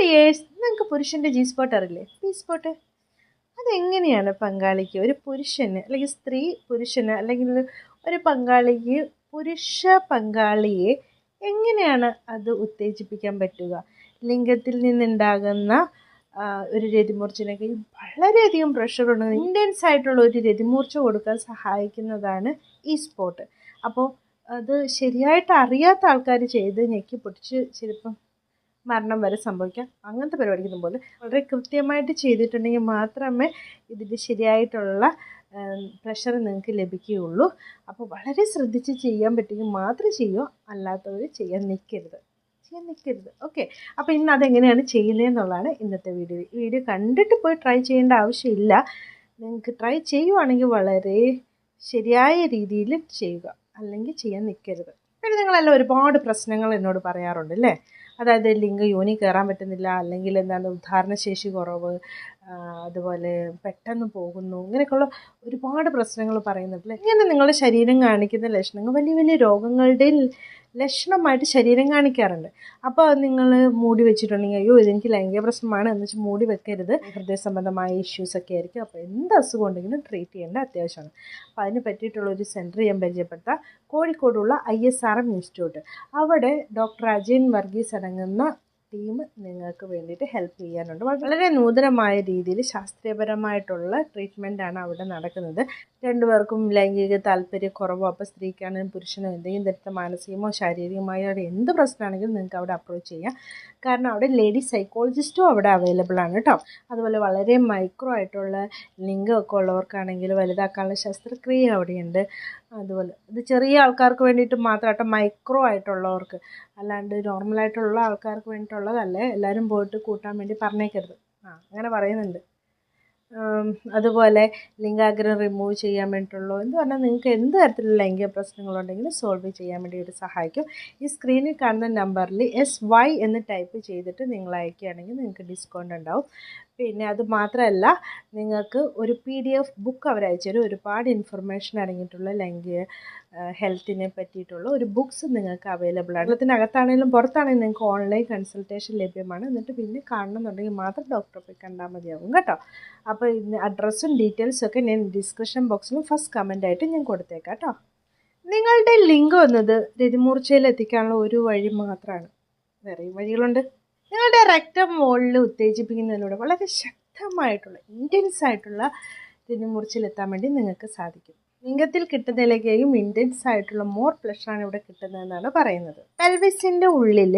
Dears നിങ്ങൾക്ക് പുരുഷന്റെ G spot അറിയില്ലേ? പി സ്പോട്ട് അതെങ്ങനെയാണ് പങ്കാളിക്ക്? ഒരു പുരുഷന് അല്ലെങ്കിൽ സ്ത്രീ പുരുഷന് അല്ലെങ്കിൽ ഒരു പങ്കാളിക്ക് പുരുഷ പങ്കാളിയെ എങ്ങനെയാണ് അത് ഉത്തേജിപ്പിക്കാൻ പറ്റുക? ലിംഗത്തിൽ നിന്നുണ്ടാകുന്ന ഒരു രതിമൂർച്ചനൊക്കെ വളരെയധികം പ്രഷർ ഉണ്ട് ഇന്റൻസ് ആയിട്ടുള്ള ഒരു രതിമൂർച്ച കൊടുക്കാൻ സഹായിക്കുന്നതാണ് ഈ സ്പോട്ട് അപ്പോൾ അത് ശരിയായിട്ട് അറിയാത്ത ആൾക്കാർ ചെയ്ത് ഞെക്കി പൊട്ടിച്ച് ചിലപ്പം മരണം വരെ സംഭവിക്കാം. അങ്ങനത്തെ പരിപാടിക്കൊന്നും പോലെ വളരെ കൃത്യമായിട്ട് ചെയ്തിട്ടുണ്ടെങ്കിൽ മാത്രമേ ഇതിന്റെ ശരിയായിട്ടുള്ള പ്രഷർ നിങ്ങൾക്ക് ലഭിക്കുകയുള്ളൂ. അപ്പോൾ വളരെ ശ്രദ്ധിച്ച് ചെയ്യാൻ പറ്റുമെങ്കിൽ മാത്രം ചെയ്യുക. അല്ലാത്തവർ ചെയ്യാൻ നിൽക്കരുത്. ചെയ്യാൻ നിൽക്കരുത്. ഓക്കെ. അപ്പോൾ ഇന്ന് അതെങ്ങനെയാണ് ചെയ്യുന്നതെന്നുള്ളതാണ് ഇന്നത്തെ വീഡിയോ. വീഡിയോ കണ്ടിട്ട് പോയി ട്രൈ ചെയ്യേണ്ട ആവശ്യമില്ല. നിങ്ങൾക്ക് ട്രൈ ചെയ്യുവാണെങ്കിൽ വളരെ ശരിയായ രീതിയിൽ ചെയ്യുക. അല്ലെങ്കിൽ ചെയ്യാൻ നിൽക്കരുത്. പിന്നെ നിങ്ങളെല്ലാം ഒരുപാട് പ്രശ്നങ്ങൾ എന്നോട് പറയാറുണ്ട് അല്ലേ? അതായത് ലിംഗ യോനി കയറാൻ പറ്റുന്നില്ല അല്ലെങ്കിൽ എന്താണ് ഉദ്ധാരണശേഷി കുറവ് അതുപോലെ പെട്ടെന്ന് പോകുന്നു. ഇങ്ങനെയൊക്കെയുള്ള ഒരുപാട് പ്രശ്നങ്ങൾ പറയുന്നുണ്ടല്ലേ? ഇങ്ങനെ നിങ്ങളുടെ ശരീരം കാണിക്കുന്ന ലക്ഷണങ്ങൾ വലിയ വലിയ രോഗങ്ങളുടെ ലക്ഷണമായിട്ട് ശരീരം കാണിക്കാറുണ്ട്. അപ്പോൾ നിങ്ങൾ മൂടി വെച്ചിട്ടുണ്ടെങ്കിൽ അയ്യോ ഇതെനിക്ക് ലൈംഗിക പ്രശ്നമാണ് എന്ന് വെച്ച് മൂടി വെക്കരുത്. ഹൃദയ സംബന്ധമായ ഇഷ്യൂസ് ഒക്കെ ആയിരിക്കും. അപ്പോൾ എന്ത് അസുഖം ഉണ്ടെങ്കിലും ട്രീറ്റ് ചെയ്യേണ്ട അത്യാവശ്യമാണ്. അപ്പോൾ അതിന് പറ്റിയിട്ടുള്ള ഒരു സെന്റർ ഞാൻ പരിചയപ്പെട്ട കോഴിക്കോടുള്ള I S R M institute അവിടെ ഡോക്ടർ അജയൻ വർഗീസ് അടങ്ങുന്ന ടീം നിങ്ങൾക്ക് വേണ്ടിയിട്ട് ഹെൽപ്പ് ചെയ്യാനുണ്ട്. വളരെ നൂതനമായ രീതിയിൽ ശാസ്ത്രീയപരമായിട്ടുള്ള ട്രീറ്റ്മെന്റാണ് അവിടെ നടക്കുന്നത്. രണ്ടുപേർക്കും ലൈംഗിക താല്പര്യക്കുറവോ അപ്പോൾ സ്ത്രീക്കാണെങ്കിലും പുരുഷനോ എന്തെങ്കിലും തരത്തെ മാനസികമോ ശാരീരികമായോ എന്ത് പ്രശ്നമാണെങ്കിലും നിങ്ങൾക്ക് അവിടെ അപ്രോച്ച് ചെയ്യാം. കാരണം അവിടെ ലേഡി സൈക്കോളജിസ്റ്റും അവിടെ അവൈലബിൾ ആണ് കേട്ടോ. അതുപോലെ വളരെ മൈക്രോ ആയിട്ടുള്ള ലിംഗമൊക്കെ ഉള്ളവർക്കാണെങ്കിൽ വലുതാക്കാനുള്ള ശസ്ത്രക്രിയ അവിടെയുണ്ട്. അതുപോലെ. ഇത് ചെറിയ ആൾക്കാർക്ക് വേണ്ടിയിട്ട് മാത്രമായിട്ട് മൈക്രോ ആയിട്ടുള്ളവർക്ക്. അല്ലാണ്ട് നോർമലായിട്ടുള്ള ആൾക്കാർക്ക് വേണ്ടിയിട്ടുള്ളതല്ലേ എല്ലാവരും പോയിട്ട് കൂട്ടാൻ വേണ്ടി പറഞ്ഞേക്കരുത്. ആ അങ്ങനെ പറയുന്നുണ്ട്. അതുപോലെ ലിംഗാഗ്രഹം റിമൂവ് ചെയ്യാൻ വേണ്ടിയിട്ടുള്ളൂ എന്ന് പറഞ്ഞാൽ നിങ്ങൾക്ക് എന്ത് തരത്തിലുള്ള ലൈംഗിക പ്രശ്നങ്ങളുണ്ടെങ്കിലും സോൾവ് ചെയ്യാൻ വേണ്ടി ഇത് സഹായിക്കും. ഈ സ്ക്രീനിൽ കാണുന്ന നമ്പറിൽ എസ് വൈ എന്ന് ടൈപ്പ് ചെയ്തിട്ട് നിങ്ങൾ അയക്കുകയാണെങ്കിൽ നിങ്ങൾക്ക് ഡിസ്കൗണ്ട് ഉണ്ടാവും. പിന്നെ അത് മാത്രമല്ല നിങ്ങൾക്ക് ഒരു പി ഡി എഫ് ബുക്ക് അവർ അയച്ചുതരും ഒരുപാട് ഇൻഫർമേഷൻ അടങ്ങിയിട്ടുള്ള ലൈംഗിക ഹെൽത്തിനെ പറ്റിയിട്ടുള്ള ഒരു ബുക്ക്സ് നിങ്ങൾക്ക് അവൈലബിൾ ആണ്. അതിനകത്താണെങ്കിലും പുറത്താണെങ്കിലും നിങ്ങൾക്ക് ഓൺലൈൻ കൺസൾട്ടേഷൻ ലഭ്യമാണ്. എന്നിട്ട് പിന്നെ കാണണമെന്നുണ്ടെങ്കിൽ മാത്രം ഡോക്ടറെ പോയി കണ്ടാൽ മതിയാവും കേട്ടോ. അപ്പോൾ ഇതിന് അഡ്രസ്സും ഡീറ്റെയിൽസും ഒക്കെ ഞാൻ ഡിസ്ക്രിപ്ഷൻ ബോക്സിലും ഫസ്റ്റ് കമന്റായിട്ട് ഞാൻ കൊടുത്തേക്കാം കേട്ടോ. നിങ്ങളുടെ ലിങ്ക് വന്നത് രതിമൂർച്ചയിൽ എത്തിക്കാനുള്ള ഒരു വഴി മാത്രമാണ്. വേറെയും വഴികളുണ്ട്. നിങ്ങളുടെ റെക്റ്റം മുകളിൽ ഉത്തേജിപ്പിക്കുന്നതിലൂടെ വളരെ ശക്തമായിട്ടുള്ള ഇന്റൻസ് ആയിട്ടുള്ള രതിമൂർച്ചയിൽ മുറിച്ചിലെത്താൻ വേണ്ടി നിങ്ങൾക്ക് സാധിക്കും. ലിംഗത്തിൽ കിട്ടുന്നതിലേക്കും ഇന്റൻസ് ആയിട്ടുള്ള മോർ പ്ലഷറാണ് ഇവിടെ കിട്ടുന്നതെന്നാണ് പറയുന്നത്. പെൽവിസിന്റെ ഉള്ളിൽ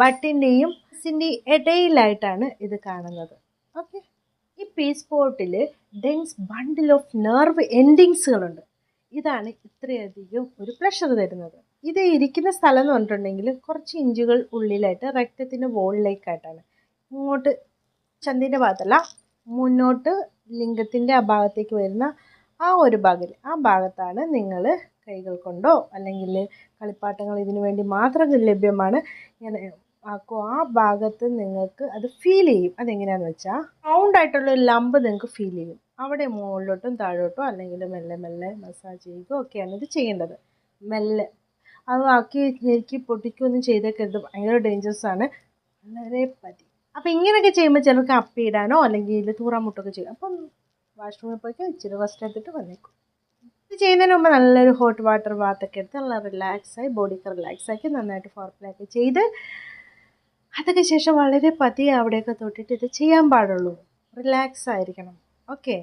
ബട്ടിന്റെയും സിന്റെയും ഇടയിലായിട്ടാണ് ഇത് കാണുന്നത്. ഓക്കെ ഈ പീസ് പോട്ടിൽ ഡെൻസ് ബണ്ടിൽ ഓഫ് നെർവ് എൻഡിങ്സുകളുണ്ട് ഇതാണ് ഇത്രയധികം ഒരു പ്ലഷർ തരുന്നത്. ഇത് ഇരിക്കുന്ന സ്ഥലം എന്ന് പറഞ്ഞിട്ടുണ്ടെങ്കിൽ കുറച്ച് ഇഞ്ചുകൾ ഉള്ളിലായിട്ട് രക്തത്തിന്റെ വോളിലേക്കായിട്ടാണ്. ഇങ്ങോട്ട് ചന്തിന്റെ ഭാഗത്തല്ല മുന്നോട്ട് ലിംഗത്തിന്റെ ആ ഭാഗത്തേക്ക് വരുന്ന ആ ഒരു ഭാഗത്തിൽ ആ ഭാഗത്താണ് നിങ്ങൾ കൈകൾ കൊണ്ടോ അല്ലെങ്കിൽ കളിപ്പാട്ടങ്ങൾ ഇതിനു വേണ്ടി മാത്രം ലഭ്യമാണ് ഞാൻ ആക്കും. ആ ഭാഗത്ത് നിങ്ങൾക്ക് അത് ഫീൽ ചെയ്യും. അതെങ്ങനെയാണെന്ന് വെച്ചാൽ റൗണ്ട് ആയിട്ടുള്ള ഒരു ലംബ് നിങ്ങൾക്ക് ഫീൽ ചെയ്യും. അവിടെ മുകളിലോട്ടും താഴോട്ടോ അല്ലെങ്കിൽ മെല്ലെ മെല്ലെ മസാജ് ചെയ്യുകയോ ഒക്കെയാണ് ഇത് ചെയ്യേണ്ടത്. മെല്ലെ അത് ആക്കി ഞെരുക്കി പൊട്ടിക്കുകയൊന്നും ചെയ്തേക്കരുത് ഭയങ്കര ആണ്. വളരെ പതി. അപ്പം ഇങ്ങനെയൊക്കെ ചെയ്യുമ്പോൾ ചിലർക്ക് അപ്പിയിടാനോ അല്ലെങ്കിൽ തൂറാമുട്ടൊക്കെ ചെയ്യും. അപ്പം വാഷ്റൂമിൽ പോയി ഇച്ചിരി റെസ്റ്റ് എടുത്തിട്ട് വന്നേക്കും. ഇത് ചെയ്യുന്നതിന് മുമ്പ് നല്ലൊരു ഹോട്ട് വാട്ടർ ബാത്തൊക്കെ എടുത്ത് നല്ല റിലാക്സ് റിലാക്സായി ബോഡിക്ക് റിലാക്സ് ആക്കി നന്നായിട്ട് ഫോർപ്ലൊക്കെ ചെയ്ത് അതൊക്കെ ശേഷം വളരെ പതിയെ അവിടെയൊക്കെ തൊട്ടിട്ട് ഇത് ചെയ്യാൻ പാടുള്ളൂ. റിലാക്സ് ആയിരിക്കണം. ഓക്കെ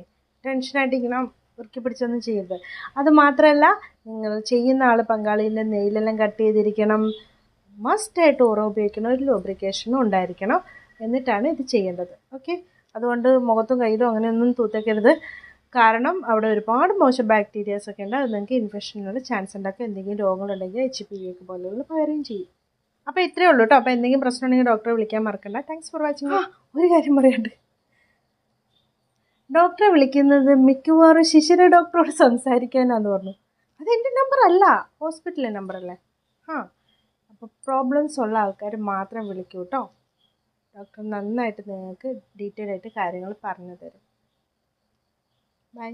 ടെൻഷനായിട്ടിരിക്കണം ഉറുക്കി പിടിച്ചൊന്നും ചെയ്യരുത്. അത് മാത്രമല്ല നിങ്ങൾ ചെയ്യുന്ന ആൾ പങ്കാളിന്റെ നെയിലെല്ലാം കട്ട് ചെയ്തിരിക്കണം. മസ്റ്റായിട്ട് ഓറോ ഉപയോഗിക്കണം ഒരു ലൂബ്രിക്കേഷനും ഉണ്ടായിരിക്കണം എന്നിട്ടാണ് ഇത് ചെയ്യേണ്ടത്. ഓക്കെ അതുകൊണ്ട് മുഖത്തും കയ്യിലും അങ്ങനെയൊന്നും തൂത്തേക്കരുത്. കാരണം അവിടെ ഒരുപാട് മോശം ബാക്ടീരിയാസ് ഒക്കെ ഉണ്ട്. അത് നിങ്ങൾക്ക് ഇൻഫെക്ഷനുള്ള ചാൻസ് ഉണ്ടാക്കുക എന്തെങ്കിലും രോഗങ്ങളുണ്ടെങ്കിൽ എച്ച് പി വി ഒക്കെ പോലെയുള്ള പകരുകയും ചെയ്യും. അപ്പോൾ ഇത്രയേ ഉള്ളൂ കേട്ടോ അപ്പോൾ എന്തെങ്കിലും പ്രശ്നമുണ്ടെങ്കിൽ ഡോക്ടറെ വിളിക്കാൻ മറക്കണ്ട. താങ്ക്സ് ഫോർ വാച്ചിങ് ഒരു കാര്യം പറയാണ്ട് ഡോക്ടറെ വിളിക്കുന്നത് മിക്കവാറും ശിശിര ഡോക്ടറോട് സംസാരിക്കാനാന്ന് പറഞ്ഞു. അതെന്റെ നമ്പർ അല്ല ഹോസ്പിറ്റലിലെ നമ്പർ അല്ലേ ആ അപ്പോൾ പ്രോബ്ലംസ് ഉള്ള ആൾക്കാർ മാത്രം വിളിക്കൂ കേട്ടോ ഡോക്ടർ നന്നായിട്ട് നിങ്ങൾക്ക് ഡീറ്റെയിൽ ആയിട്ട് കാര്യങ്ങൾ പറഞ്ഞു തരും. ബൈ